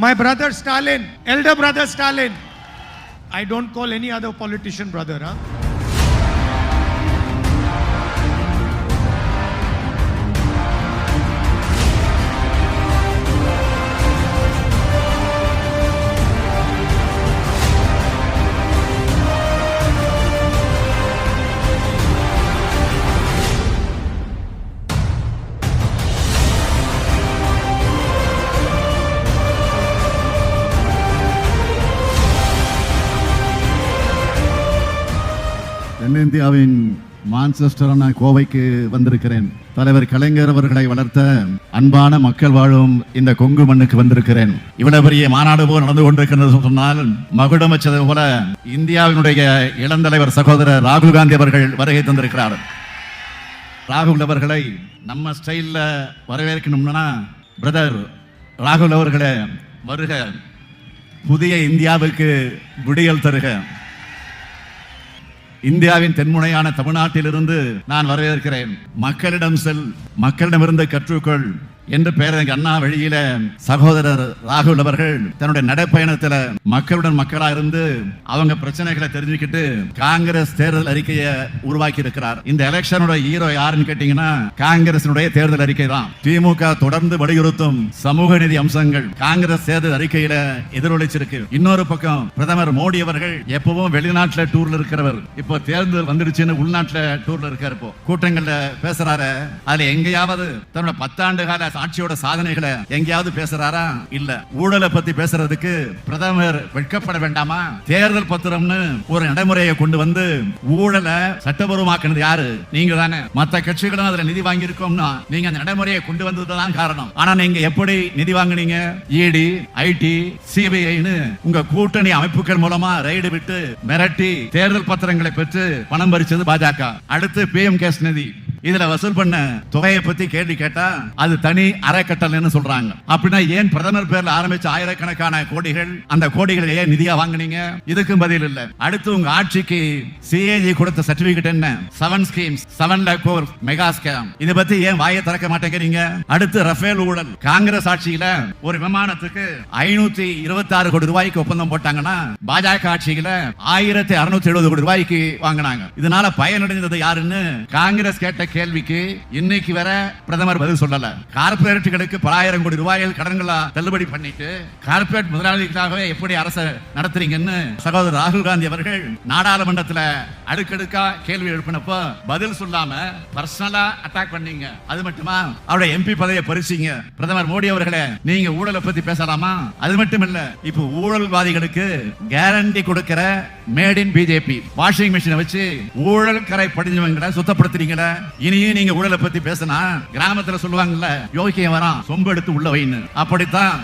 My brother Stalin, elder brother Stalin. I don't call any other politician brother, huh? தென்னிந்தியாவின் மான்செஸ்டரான கோவைக்கு வந்திருக்கிறேன். தலைவர் கலைஞர் அவர்களை வளர்த்த அன்பான மக்கள் வாழும் இந்த கொங்கு மண்ணுக்கு வந்திருக்கிறேன். இவ்வளவு பெரிய மாநாடு போல் நடந்து கொண்டிருக்கிறது சொன்னால் மகுடம் வச்சது போல இந்தியாவினுடைய இளந்தலைவர் சகோதரர் ராகுல் காந்தி அவர்கள் வருகை தந்திருக்கிறார். ராகுல் அவர்களை நம்ம ஸ்டைலில் வரவேற்கணும்னா பிரதர் ராகுல் அவர்களே வருக. புதிய இந்தியாவுக்கு விடியல் தருக. இந்தியாவின் தென்முனையான தமிழ்நாட்டிலிருந்து நான் வரவேற்கிறேன். மக்களிடம் செல் மக்களிடமிருந்து கற்றுக்கொள். என்று பேரறிஞர் அண்ணா வழியில சகோதரர் ராகுல் அவர்கள் தன்னுடைய நடைப்பயணத்துல மக்களுடன் மக்களா இருந்து அவங்க பிரச்சனைகளை தெரிஞ்சுக்கிட்டு காங்கிரஸ் தேர்தல் அறிக்கையை உருவாக்கி இருக்கிறார். இந்த எலெக்ஷனோட ஹீரோ யாருன்னு கேட்டீங்கன்னா காங்கிரசினுடைய தேர்தல் அறிக்கை தான். திமுக தொடர்ந்து வலியுறுத்தும் சமூக நிதி அம்சங்கள் காங்கிரஸ் தேர்தல் அறிக்கையில எதிரொலிச்சிருக்கு. இன்னொரு பக்கம் பிரதமர் மோடி அவர்கள் எப்பவும் வெளிநாட்டுல டூர்ல இருக்கிறவர். இப்போ தேர்தல் வந்துடுச்சுன்னு உள்நாட்டுல டூர்ல இருக்காரு இப்போ. கூட்டங்கள்ல பேசுறாரு. அதுல எங்கேயாவது தன்னோட பத்தாண்டு கால ஆட்சியோட சாதனைகளை எங்கேயாவது பேசுறாரா? இல்ல. ஊழலை பத்தி பேசுறதுக்கு பிரதமர் வெட்கப்பட வேண்டாமா? தேர்தல் பத்திரம்னு ஒரு நடைமுறையை கொண்டு வந்து ஊழலை சட்டபூர்வமாக்குனது யாரு? நீங்க தானே. மத்த கட்சிகளும் அதுல நிதி வாங்கி இருக்கோம்னா நீங்க அந்த நடைமுறையை கொண்டு வந்ததுதான் காரணம். ஆனா நீங்க எப்படி நிதி வாங்குனீங்க? இடி ஐடி சிபிஐன்னு உங்க கூட்டணி அமைப்புகள் மூலமா ரைடு விட்டு மிரட்டி தேர்தல் பத்திரங்களை பெற்று பணம் பறிச்சது பாஜக. அடுத்து பிஎம் கேஸ் நிதி. இதுல வசூல் பண்ண தொகையை பத்தி கேள்வி கேட்டா அது தனி அறக்கட்டளைன்னு சொல்றாங்க. அப்படின்னா ஏன் பிரதமர் பேர்ல ஆரம்பிச்ச ஆயிரக்கணக்கான கோடிகள் அந்த கோடிகளை ஏன் நிதியா வாங்குனீங்க? இதுக்கும் பதில் இல்ல. அடுத்து உங்க ஆட்சிக்கு சிஏஜி கொடுத்த சர்டிபிகேட் என்ன? Seven schemes seven lakh crore mega scam இதை பத்தி ஏன் வாயை திறக்க மாட்டேங்கிறீங்க? அடுத்து ரஃபேல் ஊழல். காங்கிரஸ் ஆட்சியில ஒரு விமானத்துக்கு ஐநூத்தி இருபத்தி ஆறு கோடி ரூபாய்க்கு ஒப்பந்தம் போட்டாங்கன்னா பாஜக ஆட்சியில ஆயிரத்தி அறுநூத்தி எழுபது கோடி ரூபாய்க்கு வாங்கினாங்க. இதனால பயனடைந்தது யாருன்னு காங்கிரஸ் கேட்ட கேள்விக்கு இன்னைக்கு வர பிரதமர் பதில் சொல்லல. கார்பரேட்டுகளுக்கு பலாயிரம் கோடி ரூபாயில் கடன்களா தள்ளுபடி பண்ணிட்டு கார்பரேட் முதலாளிகளாகவே எப்படி அரசு நடத்துறீங்கன்னு சகோதரர் ராகுல் காந்தி அவர்கள் நாடாளுமன்றத்துல அடுக்கடுக்கா கேள்வி எழுப்பினப்போ பதில் சொல்லாம பர்சனலா அட்டாக் பண்ணீங்க. அது மட்டுமா? அவருடைய எம்பி பதவியை பறிச்சீங்க. பிரதமர் மோடி அவர்களே நீங்க ஊழலை பத்தி பேசலாமா? அது மட்டும் இல்ல இப்போ ஊழல்வாதிகளுக்கு கேரண்டி கொடுக்கிற மேட் இன் பிஜேபி வாஷிங் மிஷினை வச்சு ஊழல் கரை படிஞ்சவங்களை சுத்தப்படுத்துறீங்களே? இனியும் நீங்க ஊழலை பத்தி பேசினா கிராமத்துல சொல்லுவாங்கல்ல யோகியம் வரான் சொம்பு எடுத்து உள்ள வைன்னு. அப்படித்தான்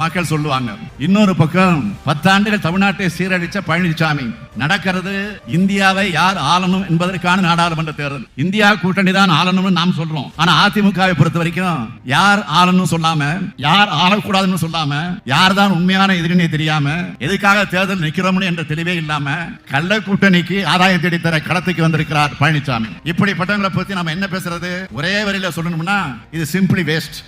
மக்கள் சொல்லுவாங்க. இன்னொரு பக்கம் பத்தாண்டுகள் தமிழ்நாட்டை சீரழிச்ச பழனிசாமி நடக்கிறது இந்தியாவை யார் ஆளணும் என்பதற்கான நாடாளுமன்ற தேர்தல். இந்தியா கூட்டணி தான் ஆளணும்னு நாம் சொல்றோம். ஆனா அதிமுகவை பொறுத்த வரைக்கும் யார் ஆளணும் சொல்லாம யார் ஆளக்கூடாதுன்னு சொல்லாம யார் தான் உண்மையான எதிரினே தெரியாம எதுக்காக தேர்தல் நிக்கிறோம்னு என்ற தெளிவே இல்லாம கள்ள கூட்டணிக்கு ஆதாயம் தேடித்தர தர களத்துக்கு வந்திருக்கிறார் பழனிசாமி இப்படிப்பட்டவங்களை பத்தி நம்ம என்ன பேசுறது? ஒரே வரியில சொல்லணும்னா இது சிம்பிளி வேஸ்ட்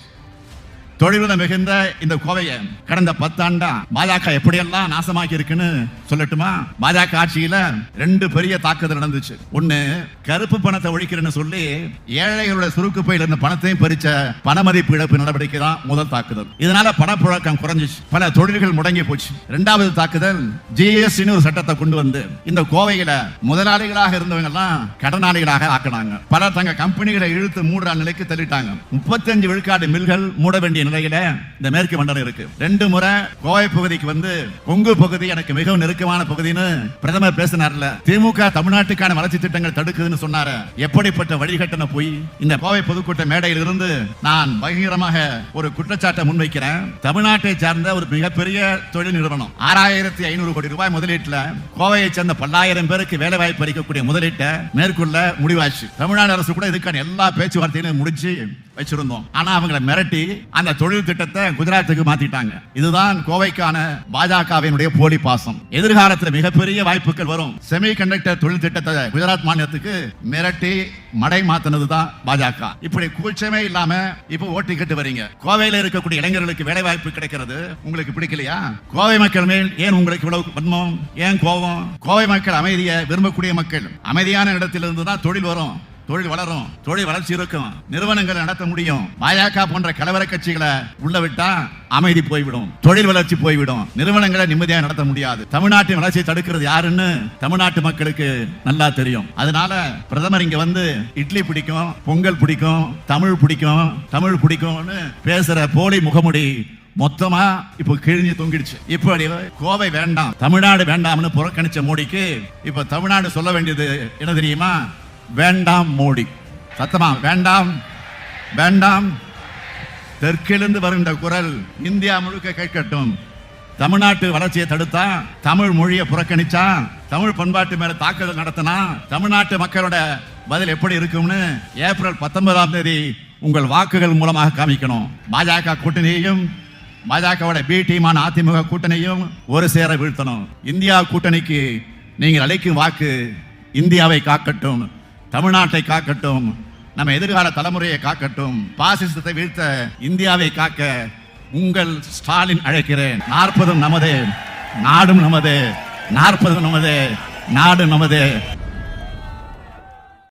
தொழில்நுட்பம் மிகுந்த இந்த கோவையை கடந்த பத்தாண்டா பாஜக எப்படியெல்லாம் நாசமாக்கி இருக்குன்னு சொல்லட்டுமா? பாஜக ஆட்சியில ரெண்டு பெரிய தாக்குதல் நடந்துச்சு. ஒண்ணு கருப்பு பணத்தை ஒழிக்கிறேன்னு சொல்லி ஏழைகளோட சுருக்கு பையில இருந்த பணத்தையும் பறிச்ச பணமதிப்பு இழப்பு நடவடிக்கை தான் முதல் தாக்குதல். இதனால பணப்புழக்கம் குறைஞ்சிச்சு. பல தொழில்கள் முடங்கி போச்சு. ரெண்டாவது தாக்குதல் ஜிஎஸ்டின்னு ஒரு சட்டத்தை கொண்டு வந்து இந்த கோவையில முதலாளிகளாக இருந்தவங்க எல்லாம் கடனாளிகளாக ஆக்கினாங்க. பலர் தங்க கம்பெனிகளை இழுத்து மூடுற நிலைக்கு தள்ளிட்டாங்க. முப்பத்தஞ்சு விழுக்காடு மில்கள் மூட வேண்டிய நிலையில இந்த மேற்கு மண்டலம் இருக்கு. ரெண்டு முறை கோவை பகுதிக்கு வந்து கொங்கு பகுதி எனக்கு மிகவும் நெருக்கமான பகுதின்னு பிரதமர் பேசினார்ல. திமுக தமிழ்நாட்டுக்கான வளர்ச்சி திட்டங்கள் தடுக்குதுன்னு சொன்னாரு. எப்படிப்பட்ட வழிகட்டண போய் இந்த கோவை பொதுக்கூட்ட மேடையில் இருந்து நான் பகிரமாக ஒரு குற்றச்சாட்டை முன்வைக்கிறேன். தமிழ்நாட்டை சார்ந்த ஒரு மிகப்பெரிய தொழில் நிறுவனம். ஆறாயிரத்தி ஐநூறு கோடி ரூபாய் முதலீட்டுல கோவையை சேர்ந்த பல்லாயிரம் பேருக்கு வேலை வாய்ப்பு அளிக்கக்கூடிய முதலீட்டை மேற்கொள்ள முடிவாச்சு. தமிழ்நாடு அரசு கூட இதுக்கான எல்லா பேச்சுவார்த்தைகளையும் முடிச்சு வச்சிருந்தோம். ஆனா அவங்களை மிரட்டி அந்த தொழில் திட்டத்தை குஜராத்துக்கு மாத்திட்டாங்க. இதுதான் கோவைக்கான பாஜகவினுடைய போலி பாசம் எதிர்காலத்தில் மிகப்பெரிய வாய்ப்புகள் வரும். செமி கண்டக்டர் தொழில் திட்டத்தை குஜராத் மாநிலத்துக்கு மிரட்டி மடை மாத்தினது தான் பாஜக. இப்படி கூச்சமே இல்லாம இப்ப ஓட்டு கேட்டு வரீங்க. கோவையில இருக்கக்கூடிய இளைஞர்களுக்கு வேலை வாய்ப்பு கிடைக்கிறது உங்களுக்கு பிடிக்கலையா? கோவை மக்கள் மேல் ஏன் உங்களுக்கு இவ்வளவு வன்மம்? ஏன் கோபம்? கோவை மக்கள் அமைதியை விரும்பக்கூடிய மக்கள். அமைதியான இடத்திலிருந்து தான் தொழில் வரும். தொழில் வளரும் தொழில் வளர்ச்சி இருக்கும் நிறுவனங்களை நடத்த முடியும். பாஜக போன்ற கலவர கட்சிகளை உள்ள விட்டா அமைதி போய்விடும் தொழில் வளர்ச்சி போய்விடும் நிறுவனங்களை நிம்மதியாக நடத்த முடியாது. தமிழ்நாட்டின் வளர்ச்சியை தடுக்கிறது யாருன்னு தமிழ்நாட்டு மக்களுக்கு நல்லா தெரியும். அதனால பிரதமர் இங்க வந்து இட்லி பிடிக்கும் பொங்கல் பிடிக்கும் தமிழ் பிடிக்கும் தமிழ் பிடிக்கும்னு பேசுற போலி முகமுடி மொத்தமா இப்போ கிழிஞ்சு தொங்கிடுச்சு. இப்படி கோவை வேண்டாம் தமிழ்நாடு வேண்டாம்னு புறக்கணிச்ச மோடிக்கு இப்ப தமிழ்நாடு சொல்ல வேண்டியது என்ன தெரியுமா? வேண்டாம் மோடி. சத்தமா வேண்டாம் வேண்டாம். தெற்கிலிருந்து வருகின்ற குரல் இந்தியா முழுக்க கேட்கட்டும். தமிழ்நாட்டு வளர்ச்சியை தடுத்தா தமிழ் மொழியை புறக்கணிச்சா தமிழ் பண்பாட்டு மேல தாக்குதல் நடத்தினா தமிழ்நாட்டு மக்களோட பதில் எப்படி இருக்கும்னு ஏப்ரல் பத்தொன்பதாம் தேதி உங்கள் வாக்குகள் மூலமாக காமிக்கணும். பாஜக கூட்டணியையும் பாஜகவோட பி டீமான அதிமுக கூட்டணியும் ஒரு சேர வீழ்த்தணும். இந்தியா கூட்டணிக்கு நீங்கள் அளிக்கும் வாக்கு இந்தியாவை காக்கட்டும். தமிழ்நாட்டை காக்கட்டும் நம்ம எதிர்கால தலைமுறையை காக்கட்டும் பாசிசத்தை வீழ்த்த இந்தியாவை காக்க உங்கள் ஸ்டாலின் அழைக்கிறேன். நாற்பதும் நமது நாடும் நமது நாற்பதும் நமது நாடு நமது.